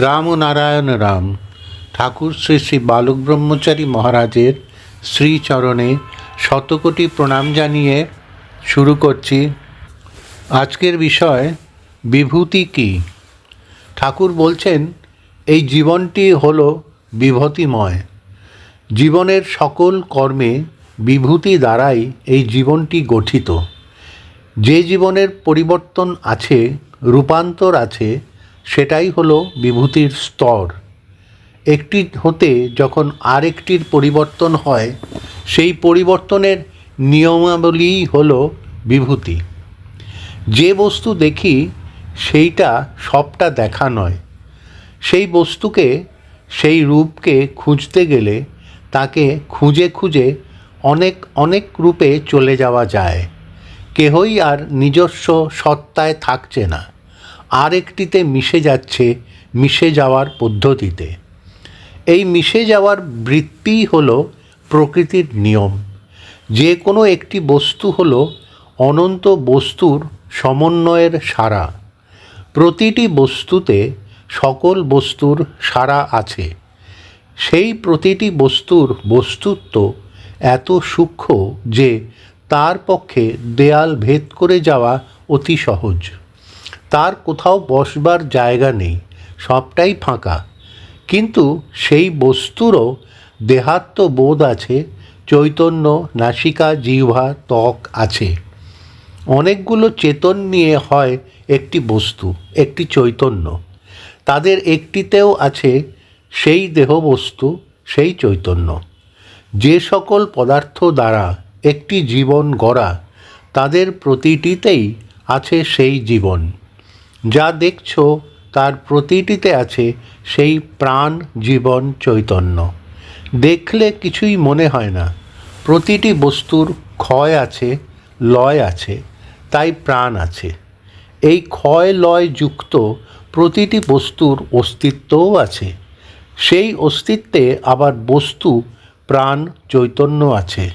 রাম ও নারায়ণ রাম। ঠাকুর শ্রী শ্রী বালক ব্রহ্মচারী মহারাজের শ্রীচরণে শতকোটি প্রণাম জানিয়ে শুরু করছি। আজকের বিষয়, বিভূতি কি? ঠাকুর বলছেন, এই জীবনটি হলো বিভূতিময়। জীবনের সকল কর্মে বিভূতি দ্বারাই এই জীবনটি গঠিত। যে জীবনের পরিবর্তন আছে, রূপান্তর আছে সেটাই হলো বিভূতির স্তর। একটি হতে যখন আরেকটির পরিবর্তন হয়, সেই পরিবর্তনের নিয়মাবলীই হলো বিভূতি। যে বস্তু দেখি, সেইটা সবটা দেখা নয়। সেই বস্তুকে, সেই রূপকে খুঁজতে গেলে তাকে খুঁজে খুঁজে অনেক অনেক রূপে চলে যাওয়া যায়। কেহই আর নিজস্ব সত্তায় থাকছে না। আর একটিতে মিশে যাচ্ছে মিশে যাওয়ার পদ্ধতিতে। এই মিশে যাওয়ার বৃত্তিই হলো প্রকৃতির নিয়ম। যে কোনো একটি বস্তু হলো অনন্ত বস্তুর সমন্বয়ের সারা। প্রতিটি বস্তুতে সকল বস্তুর সারা আছে। সেই প্রতিটি বস্তুর বস্তুত্ব এত সূক্ষ্ম যে তার পক্ষে দেয়াল ভেদ করে যাওয়া অতি সহজ। তার কোথাও বসবার জায়গা নেই, সবটাই ফাঁকা। কিন্তু সেই বস্তুরও দেহাত্ম বোধ আছে, চৈতন্য, নাসিকা, জিহ্বা, ত্বক আছে। অনেকগুলো চেতন নিয়ে হয় একটি বস্তু, একটি চৈতন্য। তাদের একটিতেও আছে সেই দেহবস্তু সেই চৈতন্য। যে সকল পদার্থ দ্বারা একটি জীবন গড়া, তাদের প্রতিটিতেই আছে সেই জীবন। যা দেখছ তার প্রতিটিতে আছে সেই প্রাণ জীবন চৈতন্য। দেখলে কিছুই মনে হয় না। প্রতিটি বস্তুর ক্ষয় আছে, লয় আছে, তাই প্রাণ আছে। এই ক্ষয় লয় যুক্ত প্রতিটি বস্তুর অস্তিত্বও আছে। সেই অস্তিত্বে আবার বস্তু, প্রাণ, চৈতন্য আছে।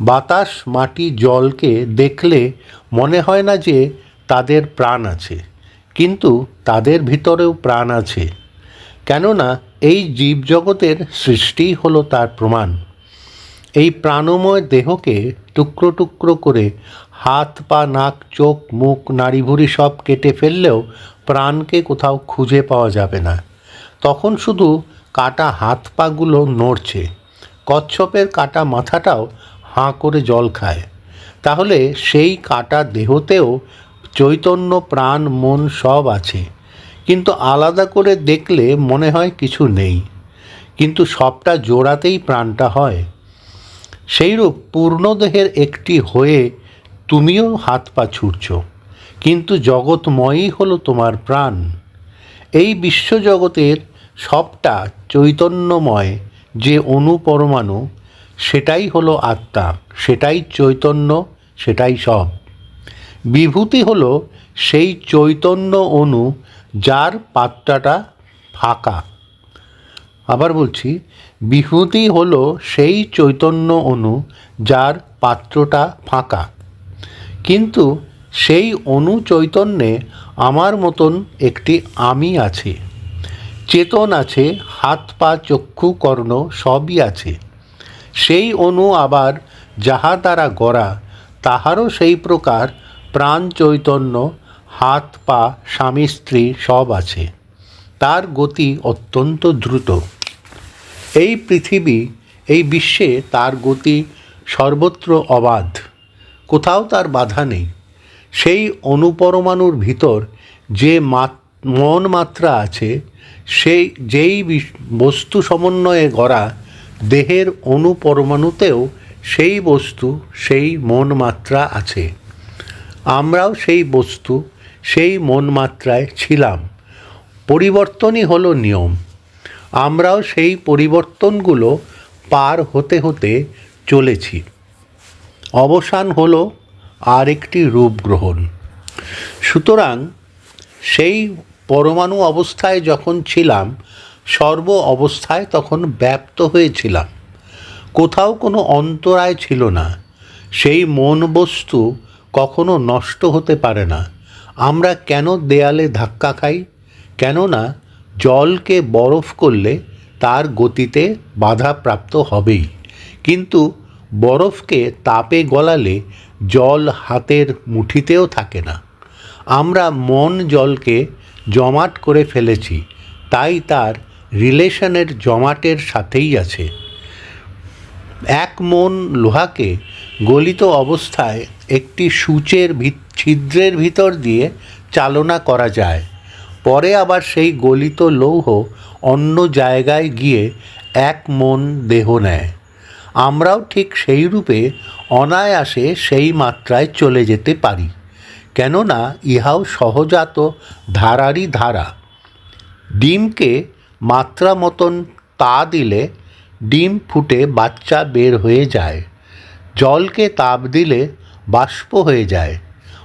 বাতাস, মাটি, জলকে দেখলে মনে হয় না যে তাদের প্রাণ আছে। কিন্তু তাদের ভিতরেও প্রাণ আছে। কেননা এই জীবজগতের সৃষ্টি হলো তার প্রমাণ। এই প্রাণময় দেহকে টুকরো টুকরো করে হাত, পা, নাক, চোখ, মুখ নাড়িভুড়ি সব কেটে ফেললেও প্রাণকে কোথাও খুঁজে পাওয়া যাবে না। তখন শুধু কাটা হাত পাগুলো নড়ছে। কচ্ছপের কাটা মাথাটাও হাঁ করে জল খায়। তাহলে সেই কাটা দেহতেও চৈতন্য, প্রাণ, মন সব আছে। কিন্তু আলাদা করে দেখলে মনে হয় কিছু নেই। কিন্তু সবটা জোড়াতেই প্রাণটা হয়। সেইরূপ পূর্ণদেহের একটি হয়ে তুমিও হাত পা ছুটছ কিন্তু জগৎময়ই হলো তোমার প্রাণ। এই বিশ্বজগতের সবটা চৈতন্যময়, যে অনুপরমাণু, সেটাই হলো আত্মা, সেটাই চৈতন্য, সেটাই সব। বিভূতি হলো সেই চৈতন্য অণু যার পাত্রটা ফাঁকা। আবার বলছি, বিভূতি হলো সেই চৈতন্য অণু যার পাত্রটা ফাঁকা। কিন্তু সেই অণু চৈতন্যে আমার মতন একটি আমি আছে, চেতন আছে, হাত পা চক্ষু কর্ণ সবই আছে। সেই অণু আবার যাহা দ্বারা গড়া, তাহারও সেই প্রকার প্রাণ চৈতন্য হাত, পা, স্বামী, স্ত্রী সব আছে। তার গতি অত্যন্ত দ্রুত। এই পৃথিবী, এই বিশ্বে তার গতি সর্বত্র অবাধ। কোথাও তার বাধা নেই। সেই অনুপরমাণুর ভিতর যে মন মাত্রা আছে, সেই, যেই বস্তু সমন্বয়ে গড়া দেহের অনুপরমাণুতেও সেই বস্তু, সেই মন মাত্রা আছে। আমরাও সেই বস্তু, সেই মন মাত্রায় ছিলাম। পরিবর্তনই হলো নিয়ম। আমরাও সেই পরিবর্তনগুলো পার হতে হতে চলেছি। অবসান হলো আর একটি রূপ গ্রহণ। সুতরাং সেই পরমাণু অবস্থায় যখন ছিলাম, সর্ব অবস্থায় তখন ব্যপ্ত হয়েছিলাম। কোথাও কোনো অন্তরায় ছিল না। সেই মন বস্তু কখনো নষ্ট হতে পারে না। আমরা কেন দেয়ালে ধাক্কা খাই? কেননা জলকে বরফ করলে তার গতিতে বাধাপ্রাপ্ত হবেই। কিন্তু বরফকে তাপে গলালে জল হাতের মুঠিতেও থাকে না। আমরা মন জলকে জমাট করে ফেলেছি, তাই তার রিলেশনের জমাটের সাথেই আছে। এক মন লোহাকে গলিত অবস্থায় একটি সূচের ছিদ্রের ভিতর দিয়ে চালনা করা যায়। পরে আবার সেই গলিত লৌহ অন্য জায়গায় গিয়ে এক মন দেহ নেয়। আমরাও ঠিক সেই রূপে অনায়াসে সেই মাত্রায় চলে যেতে পারি। কেননা ইহাও সহজাত ধারারই ধারা। ডিমকে মাত্রা মতন তা দিলে ডিম ফুটে বাচ্চা বের হয়ে যায়। জলকে তাপ দিলে বাষ্প হয়ে যায়।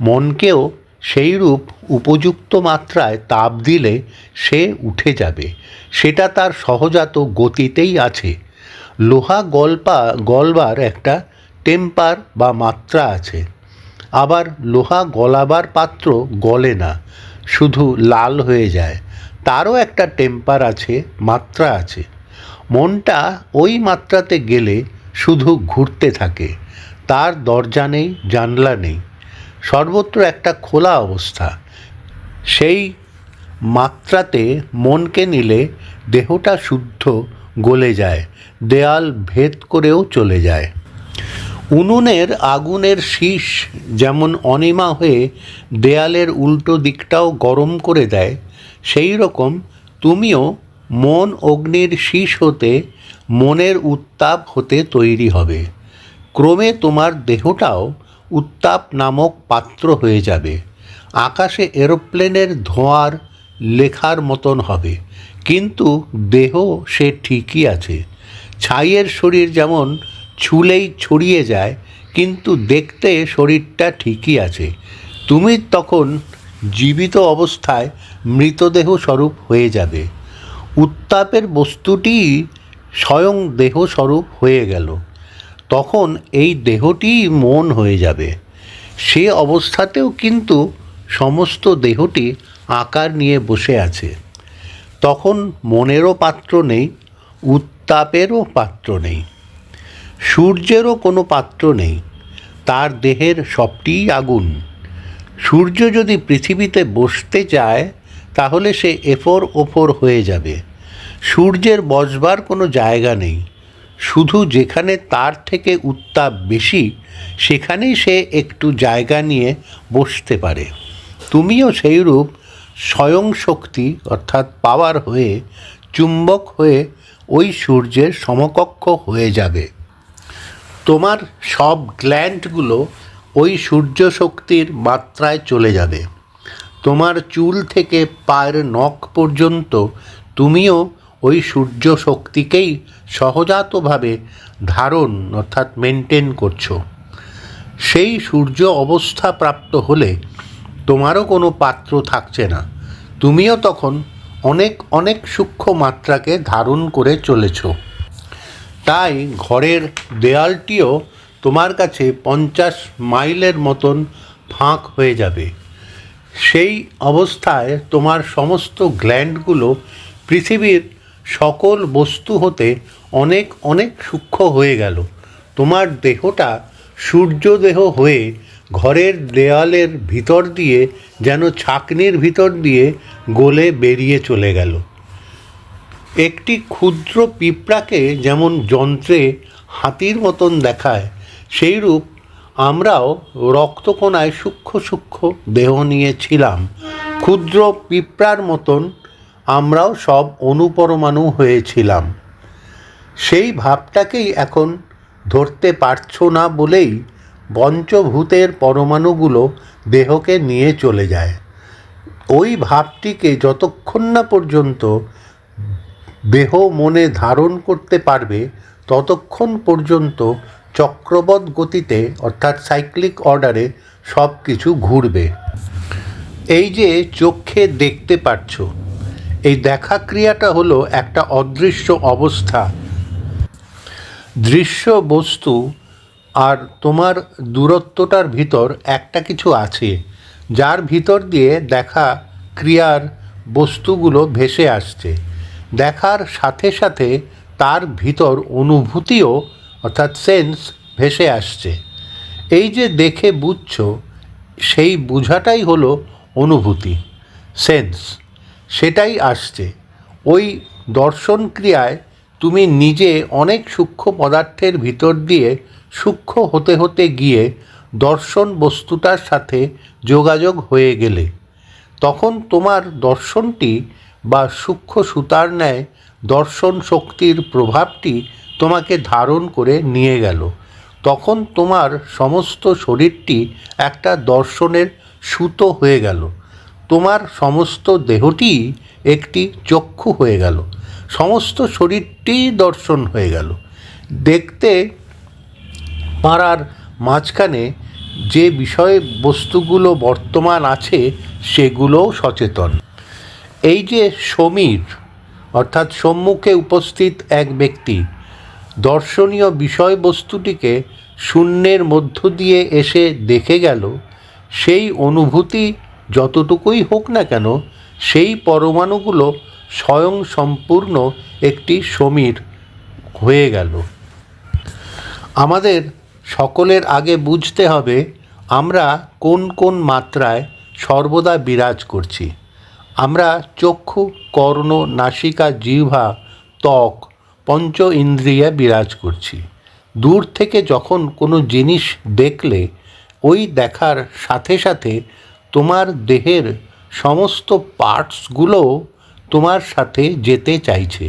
মনকেও সেইরূপ উপযুক্ত মাত্রায় তাপ দিলে সে উঠে যাবে। সেটা তার সহজাত গতিতেই আছে। লোহা গল্পা, গলবার একটা টেম্পার বা মাত্রা আছে। আবার লোহা গলাবার পাত্র গলে না, শুধু লাল হয়ে যায়। তারও একটা টেম্পার আছে, মাত্রা আছে। মনটা ওই মাত্রাতে গেলে শুধু ঘুরতে থাকে। তার দরজা নেই, জানলা নেই। সর্বত্র একটা খোলা অবস্থা। সেই মাত্রাতে মনকে নিলে দেহটা শুদ্ধ গলে যায়, দেয়াল ভেদ করেও চলে যায়। উনুনের আগুনের শীষ যেমন অনিমা হয়ে দেয়ালের উল্টো দিকটাও গরম করে দেয়, সেই রকম তুমিও মন অগ্নির শীষ হতে মনের উত্তাপ হতে তৈরি হবে। ক্রমে তোমার দেহটাও উত্তাপ নামক পাত্র হয়ে যাবে। আকাশে এরোপ্লেনের ধোঁয়ার লেখার মতন হবে। কিন্তু দেহ সে ঠিকই আছে। ছাইয়ের শরীর যেমন ছুলেই ছড়িয়ে যায়, কিন্তু দেখতে শরীরটা ঠিকই আছে। তুমি তখন জীবিত অবস্থায় মৃতদেহ স্বরূপ হয়ে যাবে। উত্তাপের বস্তুটিই স্বয়ং দেহ স্বরূপ হয়ে গেল। তখন এই দেহটিই মন হয়ে যাবে। সে অবস্থাতেও কিন্তু সমস্ত দেহটি আকার নিয়ে বসে আছে। তখন মনেরও পাত্র নেই, উত্তাপেরও পাত্র নেই, সূর্যেরও কোনো পাত্র নেই, তার দেহের সবটিই আগুন। সূর্য যদি পৃথিবীতে বসতে চায়, তাহলে সে এফোর ওফোর হয়ে যাবে। সূর্যের বসবার কোনো জায়গা নেই। শুধু যেখানে তার থেকে উত্তাপ বেশি, সেখানেই সে একটু জায়গা নিয়ে বসতে পারে। তুমিও সেইরূপ স্বয়ং শক্তি, অর্থাৎ পাওয়ার হয়ে, চুম্বক হয়ে ওই সূর্যের সমকক্ষ হয়ে যাবে। তোমার সব গ্ল্যান্ডগুলো ওই সূর্য শক্তির মাত্রায় চলে যাবে। তোমার চুল থেকে পায়ের নখ পর্যন্ত তুমিও ওই সূর্য শক্তিকেই সহজাতভাবে ধারণ, অর্থাৎ মেনটেন করছ। সেই সূর্য অবস্থা প্রাপ্ত হলে তোমারও কোনো পাত্র থাকছে না। তুমিও তখন অনেক অনেক সূক্ষ্ম মাত্রাকে ধারণ করে চলেছ। তাই ঘরের দেয়ালটিও তোমার কাছে পঞ্চাশ মাইলের মতন ফাঁক হয়ে যাবে। সেই অবস্থায় তোমার সমস্ত গ্ল্যান্ডগুলো পৃথিবীর সকল বস্তু হতে অনেক অনেক সূক্ষ্ম হয়ে গেল। তোমার দেহটা সূর্যদেহ হয়ে ঘরের দেয়ালের ভিতর দিয়ে যেন ছাকনির ভিতর দিয়ে গলে বেরিয়ে চলে গেল। একটি ক্ষুদ্র পিঁপড়াকে যেমন যন্ত্রে হাতির মতন দেখায়, সেইরূপ আমরাও রক্তকণায় সূক্ষ্ম সূক্ষ্ম দেহ নিয়ে ছিলাম। ক্ষুদ্র পিঁপড়ার মতন আমরাও সব অনুপরমাণু হয়েছিলাম। সেই ভাবটাকেই এখন ধরতে পারছ না বলেই পঞ্চভূতের পরমাণুগুলো দেহকে নিয়ে চলে যায়। ওই ভাবটিকে যতক্ষণ না পর্যন্ত দেহ মনে ধারণ করতে পারবে, ততক্ষণ পর্যন্ত চক্রবৎ গতিতে, অর্থাৎ সাইক্লিক অর্ডারে সব কিছু ঘুরবে। এই যে চোখে দেখতে পাচ্ছ এই দেখা ক্রিয়াটা হলো একটা অদৃশ্য অবস্থা। দৃশ্য বস্তু আর তোমার দূরত্বটার ভিতর একটা কিছু আছে, যার ভিতর দিয়ে দেখা ক্রিয়ার বস্তুগুলো ভেসে আসছে। দেখার সাথে সাথে তার ভিতর অনুভূতিও অর্থাৎ সেন্স ভেসে আসছে। এই যে দেখে বুঝছ, সেই বোঝাটাই হলো অনুভূতি, সেন্স। সেটাই আসছে। ওই দর্শন ক্রিয়ায় তুমি নিজে অনেক সূক্ষ্ম পদার্থের ভিতর দিয়ে সূক্ষ্ম হতে হতে গিয়ে দর্শন বস্তুটার সাথে যোগাযোগ হয়ে গেলে। তখন তোমার দর্শনটি বা সূক্ষ্ম সুতার ন্যায় দর্শন শক্তির প্রভাবটি তোমাকে ধারণ করে নিয়ে গেল। তখন তোমার সমস্ত শরীরটি একটা দর্শনের সুতো হয়ে গেল। তোমার সমস্ত দেহটি একটি চক্ষু হয়ে গেল। সমস্ত শরীরটিই দর্শন হয়ে গেল। দেখতে পাড়ার মাঝখানে যে বিষয় বস্তুগুলো বর্তমান আছে, সেগুলোও সচেতন। এই যে সমীর, অর্থাৎ সম্মুখে উপস্থিত এক ব্যক্তি, দর্শনীয় বিষয়বস্তুটিকে শূন্যের মধ্য দিয়ে এসে দেখে গেল, সেই অনুভূতি যতটুকুই হোক না কেন, সেই পরমাণুগুলো স্বয়ং সম্পূর্ণ একটি সমীর হয়ে গেল। আমাদের সকলের আগে বুঝতে হবে, আমরা কোন কোন মাত্রায় সর্বদা বিরাজ করছি। আমরা চক্ষু, কর্ণ, নাসিকা, জিহ্বা, ত্বক, পঞ্চ ইন্দ্রিয়ে বিরাজ করছি। দূর থেকে যখন কোনো জিনিস দেখলে, ওই দেখার সাথে সাথে তোমার দেহের সমস্ত পার্টসগুলোও তোমার সাথে যেতে চাইছে।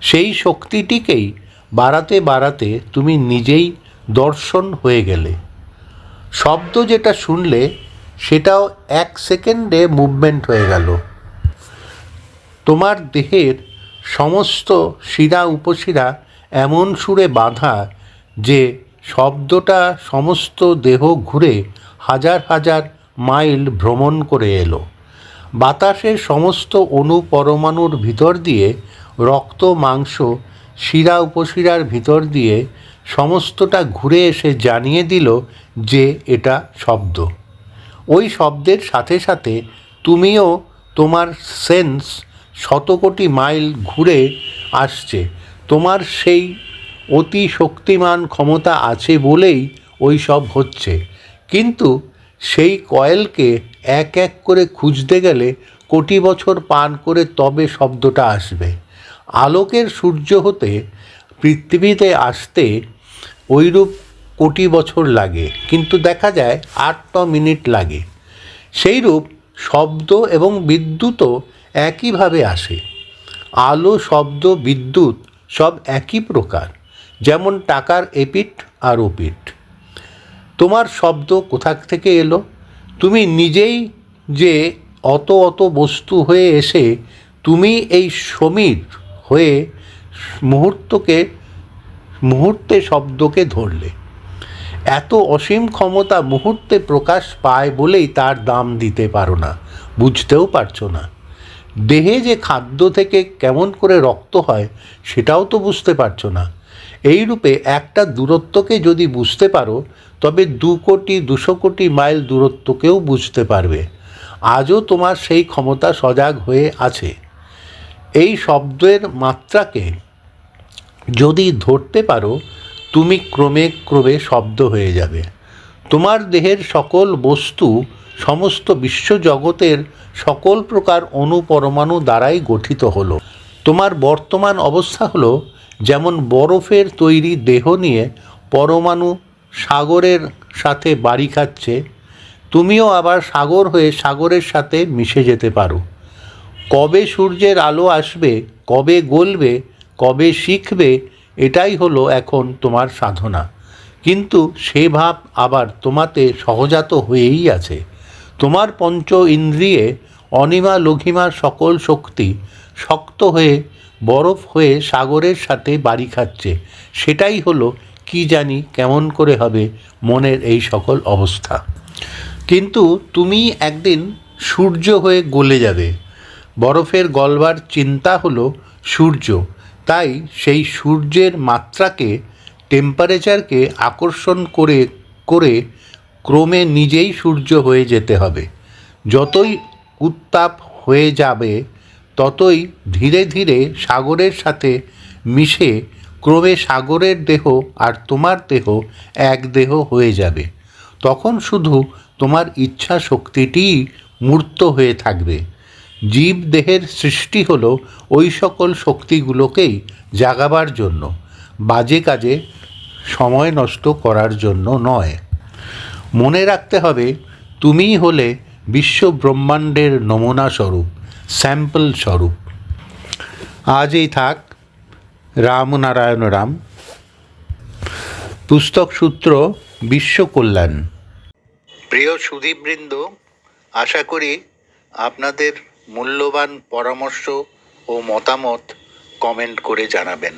সেই শক্তিটিকেই বাড়াতে বাড়াতে তুমি নিজেই দর্শন হয়ে গেলে। শব্দ যেটা শুনলে, সেটাও এক সেকেন্ডে মুভমেন্ট হয়ে গেল। তোমার দেহের সমস্ত শিরা উপশিরা এমন সুরে বাঁধা যে শব্দটা সমস্ত দেহ ঘুরে হাজার হাজার মাইল ভ্রমণ করে এলো। বাতাসের সমস্ত অণু পরমাণুর ভিতর দিয়ে রক্ত, মাংস, শিরা, উপশিরার ভিতর দিয়ে সমস্তটা ঘুরে এসে জানিয়ে দিল যে এটা শব্দ। ওই শব্দের সাথে সাথে তুমিও তোমার সেন্স শত কোটি মাইল ঘুরে আসছে। তোমার সেই অতি শক্তিমান ক্ষমতা আছে বলেই ওই সব হচ্ছে। কিন্তু সেই কয়েলকে এক এক করে খুঁজতে গেলে কোটি বছর পান করে তবে শব্দটা আসবে। আলোকের সূর্য হতে পৃথিবীতে আসতে ওইরূপ কোটি বছর লাগে, কিন্তু দেখা যায় আট মিনিট লাগে। সেইরূপ শব্দ এবং বিদ্যুৎও একইভাবে আসে। আলো, শব্দ, বিদ্যুৎ সব একই প্রকার, যেমন টাকার এপিট আর ওপিট তোমার শব্দ কোথা থেকে এলো? তুমি নিজেই যে অত অত বস্তু হয়ে এসে তুমি এই সমীর হয়ে মুহূর্তকে, মুহূর্তে শব্দকে ধরলে। এত অসীম ক্ষমতা মুহূর্তে প্রকাশ পায় বলেই তার দাম দিতে পারো না, বুঝতেও পারছ না। দেহে যে খাদ্য থেকে কেমন করে রক্ত হয়, সেটাও তো বুঝতে পারছ না। এই রূপে একটা দূরত্বকে যদি বুঝতে পারো, তবে দু কোটি, দুশো কোটি মাইল দূরত্বকেও বুঝতে পারবে। আজও তোমার সেই ক্ষমতা সজাগ হয়ে আছে। এই শব্দের মাত্রাকে যদি ধরতে পারো, তুমি ক্রমে ক্রমে শব্দ হয়ে যাবে। তোমার দেহের সকল বস্তু, সমস্ত বিশ্বজগতের সকল প্রকার অণুপরমাণু দ্বারাই গঠিত হলো। তোমার বর্তমান অবস্থা হলো যেমন বরফের তৈরি দেহ নিয়ে পরমাণু সাগরের সাথে বাড়ি খাচ্ছে, তুমিও আবার সাগর হয়ে সাগরের সাথে মিশে যেতে পারো। কবে সূর্যের আলো আসবে, কবে গলবে, কবে শিখবে, এটাই হলো এখন তোমার সাধনা। কিন্তু সে ভাব আবার তোমাতে সহজাত হয়েই আছে। তোমার পঞ্চ ইন্দ্রিয়ে অনিমা লঘিমা সকল শক্তি শক্ত হয়ে বরফ হয়ে সাগরের সাথে বাড়ি খাচ্ছে। সেটাই হলো কি জানি কেমন করে হবে মনের এই সকল অবস্থা। কিন্তু তুমি একদিন সূর্য হয়ে গলে যাবে। বরফের গলবার চিন্তা হলো সূর্য। তাই সেই সূর্যের মাত্রাকে টেম্পারেচারকে আকর্ষণ করে করে ক্রমে নিজেই সূর্য হয়ে যেতে হবে। যতই উত্তাপ হয়ে যাবে ততই ধীরে ধীরে সাগরের সাথে মিশে ক্রমে সাগরের দেহ আর তোমার দেহ এক দেহ হয়ে যাবে। তখন শুধু তোমার ইচ্ছা শক্তিটিই মূর্ত হয়ে থাকবে। জীব দেহের সৃষ্টি হলো ওই সকল শক্তিগুলোকেই জাগাবার জন্য, বাজে কাজে সময় নষ্ট করার জন্য নয়। মনে রাখতে হবে, তুমিই হলে বিশ্ব ব্রহ্মাণ্ডের নমুনা স্বরূপ। স্যাম্পল স্বরূপ। আজই থাক রামনারায়ণ রাম। পুস্তক সূত্র বিশ্ব কল্যাণ। প্রিয় সুধীবৃন্দ আশা করি আপনাদের মূল্যবান পরামর্শ ও মতামত কমেন্ট করে জানাবেন।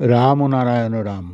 রাম নারায়ণ রাম।